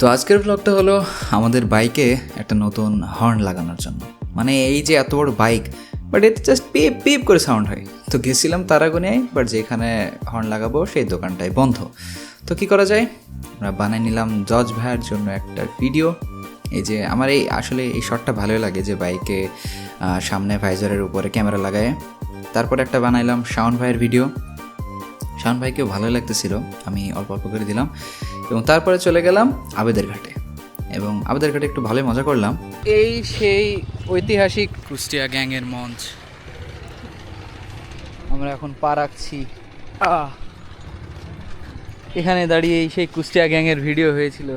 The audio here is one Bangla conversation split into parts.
তো আজকের ব্লগটা হলো আমাদের বাইকে একটা নতুন হর্ন লাগানোর জন্য। মানে এই যে এত বড় বাইক বাট এতে জাস্ট পিপ পিপ করে সাউন্ড হয়। তো গেছিলাম তারাগুনিয়ায় বাট যেখানে হর্ন লাগাবো সেই দোকানটাই বন্ধ। তো কি করা যায়? আমরা বানিয়ে নিলাম জজ ভাইয়ের জন্য একটা ভিডিও এই যে আমার এই, আসলে এই শটটা ভালোই লাগে যে বাইকে সামনে ভাইজারের উপরে ক্যামেরা লাগায়। তারপর একটা বানাইলাম শাওন ভাইয়ের ভিডিও শাওন ভাইকেও ভালোই লাগতেছিল, আমি অল্প অল্প করে দিলাম। এবং তারপরে চলে গেলাম আবেদের ঘাটে। এবং আবেদের ঘাটে একটু ভালোই মজা করলাম। এই সেই ঐতিহাসিক কুষ্টিয়া গ্যাংয়ের মঞ্চ। আমরা এখন পা রাখছি। আহ! এখানে দাঁড়িয়ে সেই কুষ্টিয়া গ্যাংয়ের ভিডিও হয়েছিল।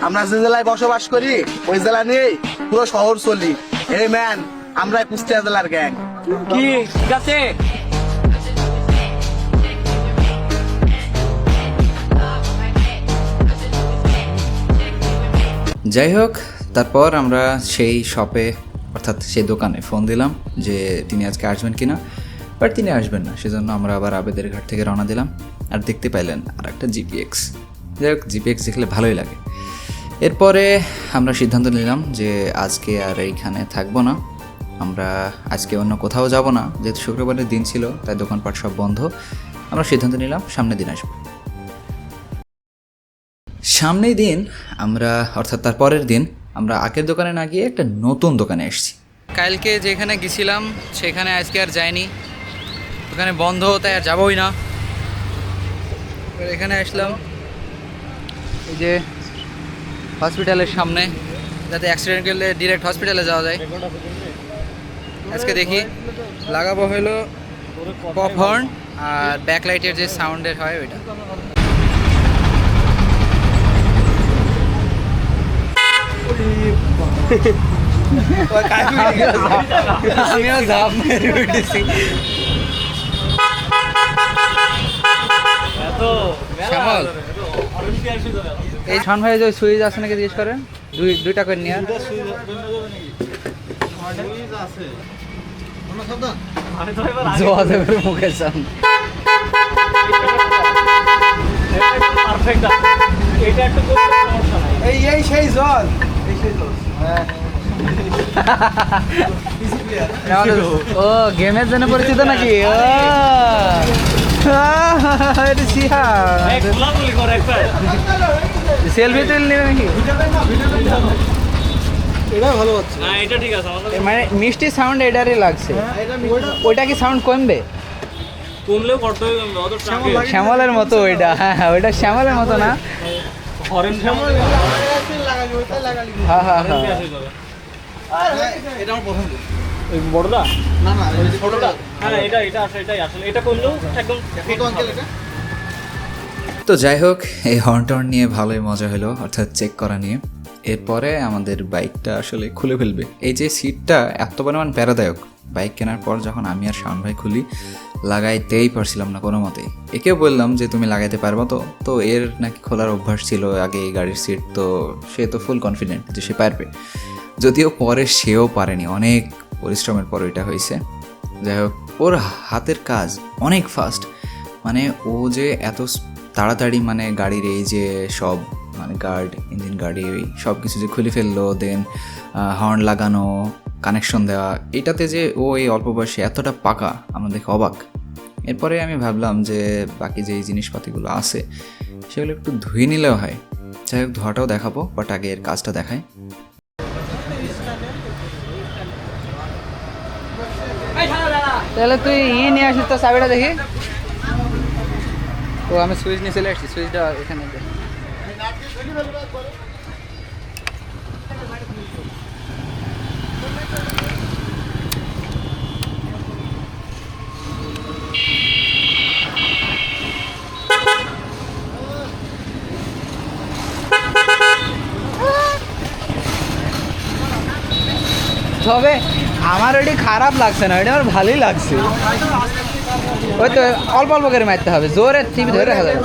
আমরা যে জেলায় বসবাস করি ওই জেলা নিয়েই পুরো শহর চলি। এই ম্যান আমরা কুষ্টিয়া জেলার গ্যাং। কি? ঠিক আছে? যাই হোক, তারপর আমরা সেই শপে অর্থাৎ সেই দোকানে ফোন দিলাম যে তিনি আজকে আসবেন কিনা। বাট তিনি আসবেন না, সেজন্য আমরা আবার আবেদের ঘাট থেকে রওনা দিলাম। আর দেখতে পাইলেন আর একটা জিপিএক্স যাই হোক জিপিএক্স দেখলে ভালোই লাগে। এরপরে আমরা সিদ্ধান্ত নিলাম যে আজকে আর এইখানে থাকব না। আমরা আজকে অন্য কোথাও যাব না। যেহেতু শুক্রবারের দিন ছিল, তাই দোকানপাট সব বন্ধ। আমরা সিদ্ধান্ত নিলাম সামনের দিন আসব। সামনের দিন আমরা, অর্থাৎ তার পরের দিন, আমরা আগের দোকানে না গিয়ে একটা নতুন দোকানে এসেছি। কালকে যেখানে গেছিলাম, সেখানে আজকে আর যাইনি। ওখানে বন্ধ, তাই আর যাবোই না। এখানে আসলাম। এই যে হসপিটালের সামনে, যাতে অ্যাক্সিডেন্ট করলে ডিরেক্ট হসপিটালে যাওয়া যায়। আজকে দেখি, লাগাবো হলো পপ হর্ন আর ব্যাকলাইটের যে সাউন্ডের হয় ওইটা। আমিও ঝাঁপ মেরে উঠেছি শ্যামল এই ছন ভাই যে সুইচ আছে নাকি জিজ্ঞেস করেন? দুই দুইটা করে নিয়ে। জোয়া দেবের মুখে সাউন্ড পারফেক্ট এটা একটু করলে সমস্যা নাই এই এই সেই জল। এই সেই জল। ও গেমের জন্য পরিচিত নাকি ও সেলফি তুল নেবে নাকি ভালো হচ্ছে না এটা ঠিক আছে মানে মিষ্টি সাউন্ড এটারই লাগছে ওইটা কি সাউন্ড কমবে কমলেও করতে শ্যামলের মতো ওইটা হ্যাঁ হ্যাঁ ওইটা শ্যামলের মতো না হরেন শ্যামল হ্যাঁ হ্যাঁ হ্যাঁ। এটা আমার পছন্দ ওই বড়দা? না না ছোটটা। হ্যাঁ এটা এটা আসলে এটাই আসলে। এটা করলেও একদম কত আঙ্কেল এটা? তো যাই হোক এই হর্ন টর্ন নিয়ে ভালোই মজা হলো অর্থাৎ চেক করা নিয়ে। এরপরে আমাদের বাইকটা আসলে খুলে ফেলবে। এই যে সিটটা এত পরিমাণ প্যারাদায়ক বাইক কেনার পর যখন আমি আর শাওন ভাই খুলি লাগাইতেই পারছিলাম না কোনো মতেই একেও বললাম যে, তুমি লাগাইতে পারব তো? তো এর নাকি খোলার অভ্যাস ছিল আগে এই গাড়ির সিট তো সে তো ফুল কনফিডেন্ট যে সে পারবে। যদিও পরে সেও পারেনি, অনেক পরিশ্রমের পর এটা হয়েছে। যাই হোক, ওর হাতের কাজ অনেক ফাস্ট মানে ও যে এত তাড়াতাড়ি মানে গাড়ির এই যে সব মানে গার্ড ইঞ্জিন গাড়ি সব কিছু যে খুলে ফেলল দেন হর্ন লাগানো কানেকশন দেওয়া, এটাতে যে ও এই অল্প বয়সে এতটা পাকা, আমরা দেখে অবাক। এরপরে আমি ভাবলাম যে বাকি যে জিনিসপাতিগুলো আছে, সেগুলো একটু ধুয়ে নিলেও হয়। যাই হোক, ধোয়াটাও দেখাবো বাট আগে এর কাজটা দেখায় তাহলে তুই ই নিয়ে আসিস তো চাবিটা দেখি। ও, আমি সুইচ নিয়ে চলে আসছি, সুইচটা এখানে তবে আমার ওইটি খারাপ লাগছে না ওইটা আমার ভালোই লাগছে। ওই তো অল্প অল্প করে মারতে হবে, জোরে টিভি ধরে রাখা যাবে।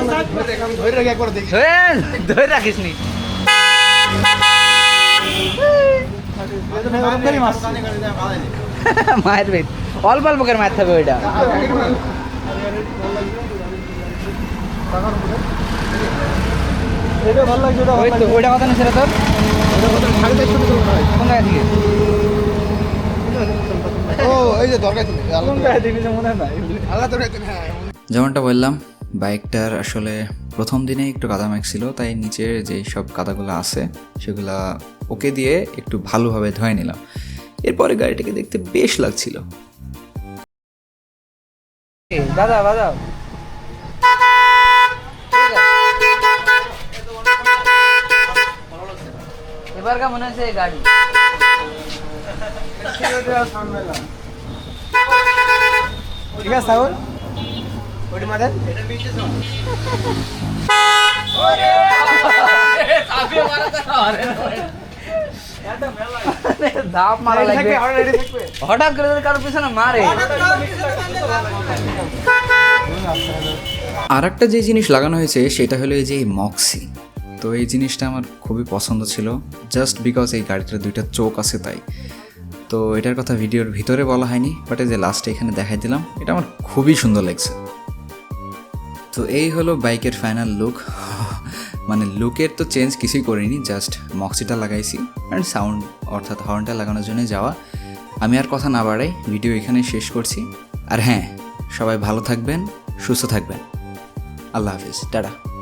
ধরে রাখিস নি মায়ের বেদ অল্প অল্প করে মারতে হবে ওইটা। এটা এটা ওই তো, ওইটা কথা নিচ্ছে তোর? কোন জায়গা থেকে? ও এই যে দরকার ছিল হয় না? আল্লাহ দরকার হ্যাঁ যেমনটা বললাম বাইকটার আসলে প্রথম দিনে একটু কাদা ছিল তাই নিচের যে সব কাদাগুলো আছে সেগুলা ওকে দিয়ে একটু ভালোভাবে ধুয়ে নিলাম। এরপরে গাড়িটাকে দেখতে বেশ লাগছিল। দাদা বাজাও এবার কেমন হয়েছে এই গাড়ি? ঠিক আছে লাগবে হঠাৎ করে কারোর পিছনে মারে আর একটা যে জিনিস লাগানো হয়েছে, সেটা হলো এই যে মক্সি। তো এই জিনিসটা আমার খুবই পছন্দ ছিল জাস্ট বিকজ এই গাড়িটার দুইটা চোখ আছে তাই। তো এটার কথা ভিডিওর ভিতরে বলা হয়নি বাট এই যে লাস্টে এখানে দেখাই দিলাম, এটা আমার খুবই সুন্দর লাগছে। তো এই হলো বাইকের ফাইনাল লুক মানে লুকের তো চেঞ্জ কিছুই করিনি জাস্ট মক্সিটা লাগাইছি অ্যান্ড সাউন্ড অর্থাৎ হর্নটা লাগানোর জন্য যাওয়া। আমি আর কথা না বাড়াই ভিডিও এখানে শেষ করছি। আর হ্যাঁ সবাই ভালো থাকবেন, সুস্থ থাকবেন। আল্লাহ হাফিজ, টাটা।